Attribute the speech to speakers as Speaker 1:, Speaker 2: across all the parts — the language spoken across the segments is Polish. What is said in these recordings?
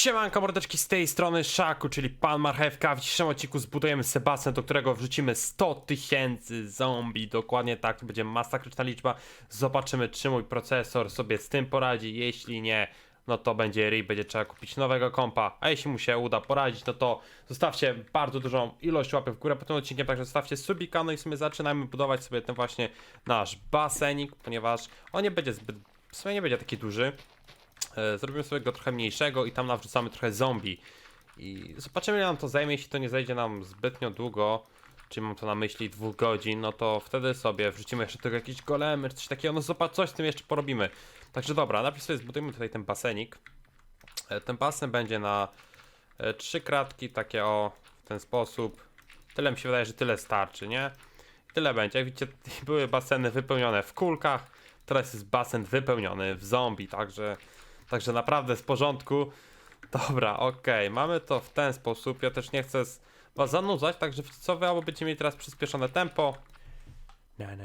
Speaker 1: Siemanko mordeczki z tej strony Szaku, czyli Pan Marchewka. W dzisiejszym odcinku zbudujemy Sebastian, do którego wrzucimy 100 tysięcy zombie. Dokładnie tak, to będzie masakryczna liczba. Zobaczymy, czy mój procesor sobie z tym poradzi. Jeśli nie, no to będzie RIP, będzie trzeba kupić nowego kompa. A jeśli mu się uda poradzić, no to zostawcie bardzo dużą ilość łapek w górę pod tym odcinkiem, także zostawcie subika, no i w sumie zaczynajmy budować sobie ten właśnie nasz basenik, ponieważ on nie będzie zbyt, w sumie nie będzie taki duży. E, Zrobimy sobie go trochę mniejszego i tam nawrzucamy trochę zombie. I zobaczymy ile nam to zajmie, jeśli to nie zajdzie nam zbytnio długo, czyli mam to na myśli dwóch godzin, no to wtedy sobie wrzucimy jeszcze tylko jakieś golemy, czy coś takiego, no zobacz, coś z tym jeszcze porobimy. Także dobra, najpierw sobie zbudujemy tutaj ten basenik. E, Ten basen będzie na e, trzy kratki, takie o, w ten sposób. Tyle mi się wydaje, że tyle starczy, nie? Tyle będzie. Jak widzicie, były baseny wypełnione w kulkach, teraz jest basen wypełniony w zombie, także, także naprawdę z porządku. Dobra, okej, mamy to w ten sposób. Ja też nie chcę z- was zanudzać, także wiecie co wy albo będziecie mieli teraz przyspieszone tempo. Na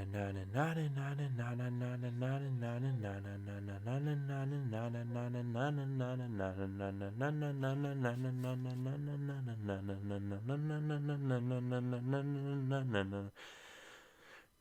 Speaker 1: na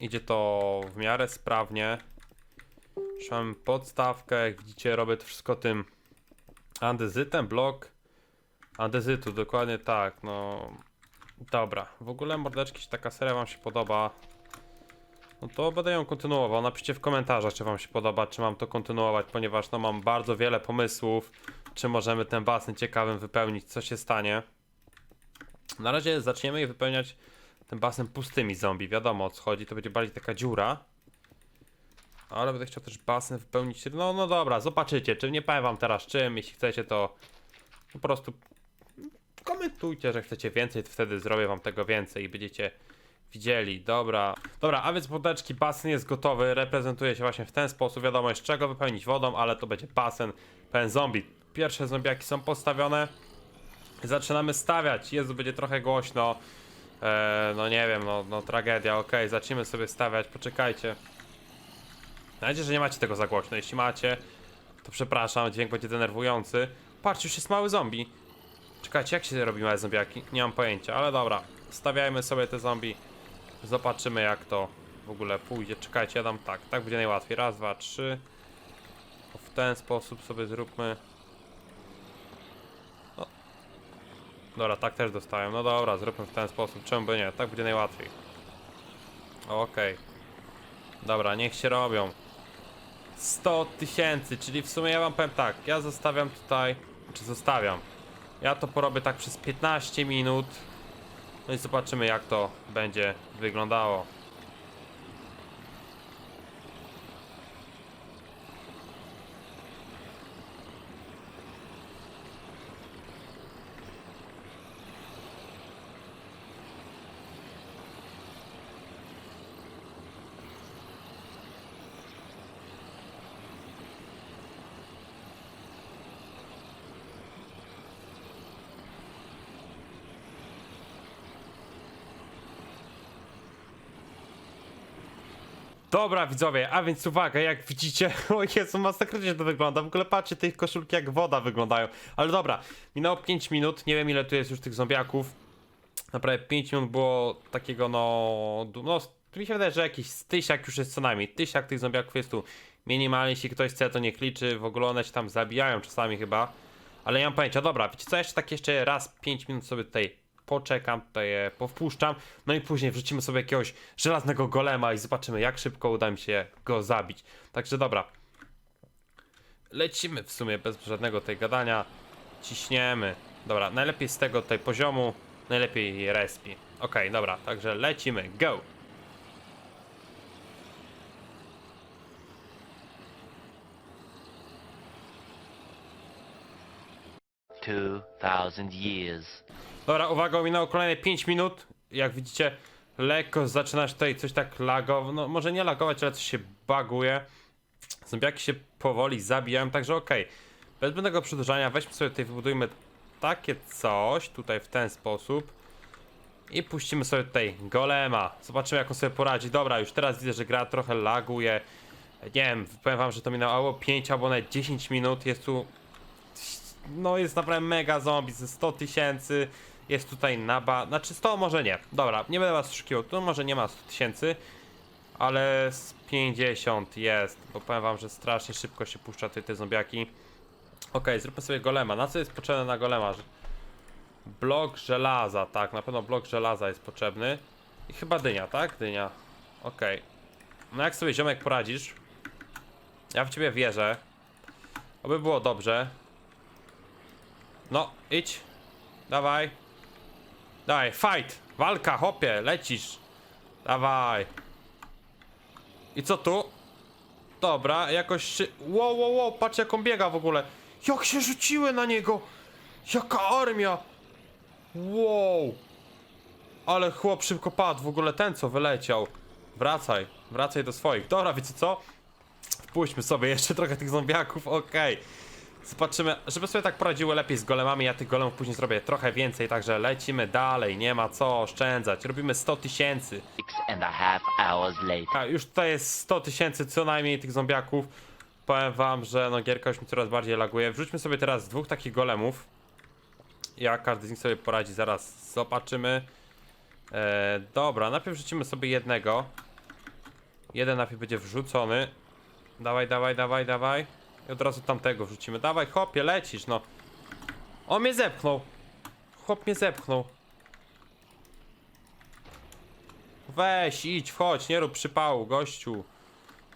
Speaker 1: Idzie to w miarę sprawnie. Trzymam podstawkę, jak widzicie robię to wszystko tym andezytem, blok andezytu, dokładnie tak, no dobra, w ogóle mordeczki, jeśli taka seria wam się podoba, no to będę ją kontynuował, napiszcie w komentarzach, czy wam się podoba, czy mam to kontynuować, ponieważ no mam bardzo wiele pomysłów, czy możemy ten basen ciekawym wypełnić, co się stanie. Na razie zaczniemy je wypełniać ten basen pustymi zombie, wiadomo o co chodzi, to będzie bardziej taka dziura. Ale będę chciał też basen wypełnić, no no dobra, zobaczycie, czy nie powiem wam teraz czym, jeśli chcecie to po prostu komentujcie, że chcecie więcej, to wtedy zrobię wam tego więcej i będziecie widzieli. Dobra, dobra, a więc podeczki, basen jest gotowy, reprezentuje się właśnie w ten sposób, wiadomo jest czego wypełnić wodą, ale to będzie basen pełen zombie. Pierwsze zombiaki są postawione, zaczynamy stawiać, Jezu, będzie trochę głośno, eee, no nie wiem, no, no tragedia, okej, zacznijmy sobie stawiać, poczekajcie. Mam że nie macie tego za głośno, jeśli macie, to przepraszam, dźwięk będzie denerwujący. Patrz, już jest mały zombie. Czekajcie, jak się robi małe zombiaki? Nie mam pojęcia, ale dobra. Stawiajmy sobie te zombie. Zobaczymy jak to w ogóle pójdzie. Czekajcie, ja dam tak. Tak będzie najłatwiej. Raz, dwa, trzy. W ten sposób sobie zróbmy. No. Dobra, tak też dostałem. No dobra, zróbmy w ten sposób. Czemu by nie? Tak będzie najłatwiej. Okej. Dobra, niech się robią. 100 tysięcy, czyli w sumie ja wam powiem tak, ja zostawiam tutaj, czy zostawiam, ja to porobię tak przez 15 minut, no i zobaczymy jak to będzie wyglądało. Dobra widzowie, a więc uwaga, jak widzicie, o Jezu, masakrycznie to wygląda, w ogóle patrzcie, tych koszulki jak woda wyglądają, ale dobra, minęło 5 minut, nie wiem ile tu jest już tych zombiaków, naprawdę 5 minut było takiego no, no, mi się wydaje, że jakiś tysiak już jest co najmniej, tysiak tych zombiaków jest tu. Minimalnie, jeśli ktoś chce to niech liczy, w ogóle one się tam zabijają czasami chyba, ale nie mam pojęcia, dobra, wiecie co, jeszcze tak jeszcze raz 5 minut sobie tutaj poczekam, tutaj je powpuszczam, no i później wrzucimy sobie jakiegoś żelaznego golema i zobaczymy jak szybko uda mi się go zabić. Także dobra. lecimy w sumie bez żadnego tej gadania. Ciśniemy. Dobra, najlepiej z tego tutaj poziomu, najlepiej respi. Okej, dobra, także lecimy, go!
Speaker 2: Two thousand years.
Speaker 1: Dobra, uwaga, minęło kolejne 5 minut. Jak widzicie, lekko zaczynasz tutaj coś tak lagować. No, może nie lagować, ale coś się baguje. Zombiaki się powoli zabijają, także okej. Bez zbędnego przedłużania, weźmy sobie tutaj, wybudujmy takie coś, tutaj w ten sposób. I puścimy sobie tutaj golema. Zobaczymy, jak on sobie poradzi. Dobra, już teraz widzę, że gra trochę laguje. Nie wiem, powiem wam, że to minęło 5 albo nawet 10 minut. Jest tu no jest naprawdę mega zombie ze 100 tysięcy. Jest tutaj naba. Znaczy 100 może nie. Dobra, nie będę was oszukiwał. Tu może nie ma 100 tysięcy. Ale z 50 jest. Bo powiem wam, że strasznie szybko się puszcza tutaj te zombiaki. Okej, zróbmy sobie golema. Na co jest potrzebne na golema? Blok żelaza, tak, na pewno blok żelaza jest potrzebny. I chyba dynia, tak? Dynia. Okej. No jak sobie ziomek poradzisz? Ja w ciebie wierzę. Oby było dobrze. No, idź. Dawaj. Dawaj, fight. Walka, hopie, lecisz. Dawaj. I co tu? Dobra, jakoś szy... Wow, wow, wow, patrz jak on biega w ogóle. Jak się rzuciły na niego. Jaka armia. Wow. Ale chłop szybko padł, w ogóle ten co wyleciał. Wracaj, wracaj do swoich. Dobra, wiecie co? Wpuśćmy sobie jeszcze trochę tych zombiaków, okej. Zobaczymy, żeby sobie tak poradziły lepiej z golemami, ja tych golemów później zrobię trochę więcej, także lecimy dalej, nie ma co oszczędzać. Robimy 100 tysięcy.
Speaker 2: A
Speaker 1: już tutaj jest 100 tysięcy co najmniej tych zombiaków. Powiem wam, że no gierka już mi coraz bardziej laguje. Wrzućmy sobie teraz dwóch takich golemów. Jak każdy z nich sobie poradzi, zaraz zobaczymy. E, dobra, najpierw wrzucimy sobie jednego. Jeden najpierw będzie wrzucony. Dawaj, dawaj, dawaj, dawaj. I od razu tamtego wrzucimy. Dawaj, chłopie, lecisz, no. On mnie zepchnął. Chłop mnie zepchnął. Weź, idź, wchodź, nie rób przypału, gościu.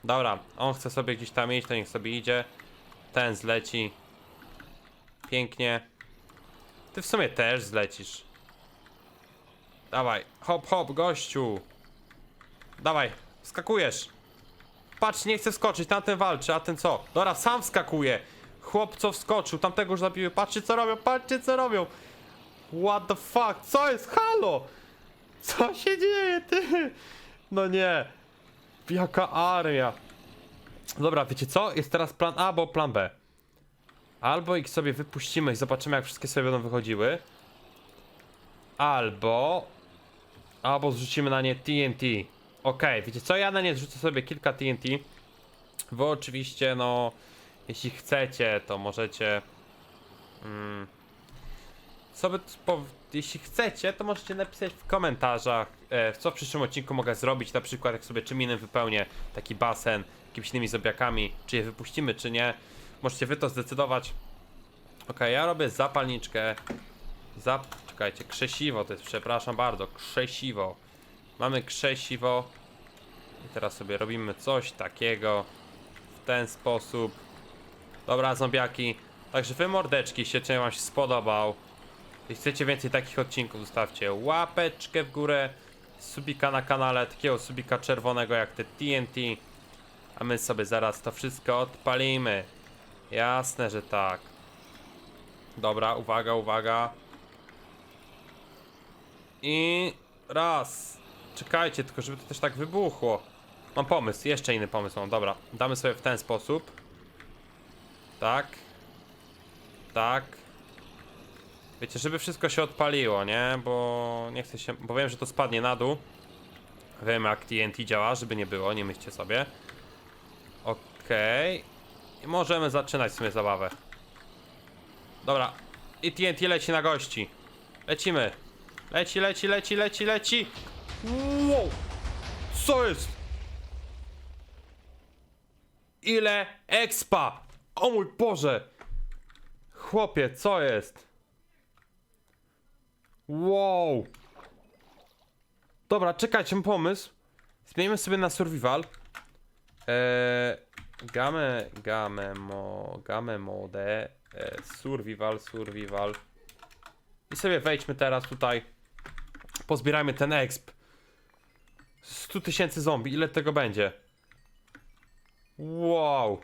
Speaker 1: Dobra, on chce sobie gdzieś tam iść, to niech sobie idzie. Ten zleci. Pięknie. Ty w sumie też zlecisz. Dawaj, hop, hop, gościu. Dawaj, skakujesz. Patrz, nie chce wskoczyć, tamten walczy, a ten co? Dobra, sam wskakuje. Chłop co wskoczył, tamtego już zabiły. Patrzcie co robią, patrzcie co robią. What the fuck, co jest? Halo! Co się dzieje, ty? No nie. Jaka armia. Dobra, wiecie co? Jest teraz plan A albo plan B. Albo ich sobie wypuścimy i zobaczymy, jak wszystkie sobie będą wychodziły. Albo... Albo zrzucimy na nie TNT. Okej, wiecie co? Ja na nie zrzucę sobie kilka TNT. Wy oczywiście, no... Jeśli chcecie, to możecie... Mm, co by, po, jeśli chcecie, to możecie napisać w komentarzach, e, co w przyszłym odcinku mogę zrobić, na przykład jak sobie czym innym wypełnię taki basen, jakimiś innymi zombiakami, czy je wypuścimy, czy nie. Możecie wy to zdecydować. Ok, ja robię zapalniczkę. Zap... Czekajcie, krzesiwo to jest, przepraszam bardzo, krzesiwo. Mamy krzesiwo. I teraz sobie robimy coś takiego. W ten sposób. Dobra, zombiaki. Także wy mordeczki, jeśli wam się spodobał. Jeśli chcecie więcej takich odcinków, zostawcie łapeczkę w górę, subika na kanale, takiego subika czerwonego jak te TNT. A my sobie zaraz to wszystko odpalimy. Jasne, że tak. Dobra, uwaga, uwaga. I raz. Czekajcie, tylko żeby to też tak wybuchło. Mam pomysł, jeszcze inny pomysł mam. Dobra, damy sobie w ten sposób. Tak. Tak. Wiecie, żeby wszystko się odpaliło, nie? Bo nie chcę się. Bo wiem, że to spadnie na dół. Wiem, jak TNT działa, żeby nie było, nie myślcie sobie. Okej. I możemy zaczynać w sumie zabawę. Dobra. I TNT leci na gości. Lecimy. Leci, leci, leci, leci, leci. Wow! Co jest? Ile expa? O mój Boże! Chłopie, co jest? Wow! Dobra, czekajcie, mam pomysł. Zmienimy sobie na survival. Eee, Game, game, mo, game mode, e, survival, survival. I sobie wejdźmy teraz tutaj. Pozbierajmy ten exp. 100 tysięcy zombie, ile tego będzie? Wow.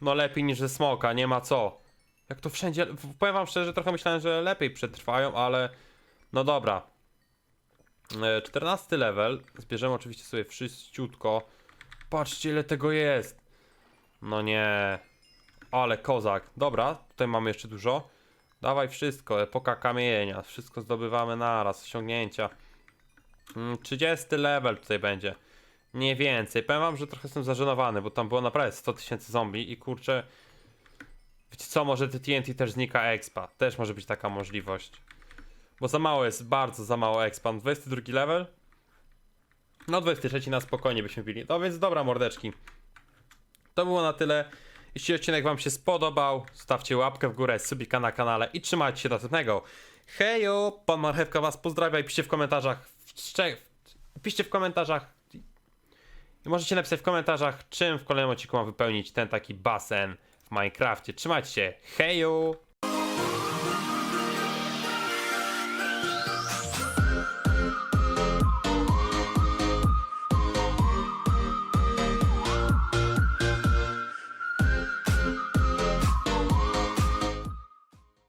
Speaker 1: No lepiej niż ze smoka, nie ma co. Jak to wszędzie. Powiem wam szczerze, trochę myślałem, że lepiej przetrwają, ale. No dobra. E, 14 level. Zbierzemy oczywiście sobie wszyściutko. Patrzcie, ile tego jest. No nie. Ale kozak. Dobra, tutaj mamy jeszcze dużo. Dawaj wszystko. Epoka kamienia. Wszystko zdobywamy naraz. Osiągnięcia. Mm, 30 level tutaj będzie. Nie więcej. Powiem wam, że trochę jestem zażenowany, bo tam było naprawdę 100 tysięcy zombie i kurczę. Wiecie co, może TNT też znika expa. Też może być taka możliwość. Bo za mało jest, bardzo za mało expa. 22 level. No 23 na spokojnie byśmy bili. No więc dobra mordeczki. To było na tyle. Jeśli odcinek wam się spodobał, zostawcie łapkę w górę, subika na kanale i trzymajcie się następnego. Hejo, pan Marchewka was pozdrawia i piszcie w komentarzach. Piszcie w komentarzach. I możecie napisać w komentarzach, czym w kolejnym odcinku mam wypełnić ten taki basen w Minecrafcie. Trzymajcie się. Hejo!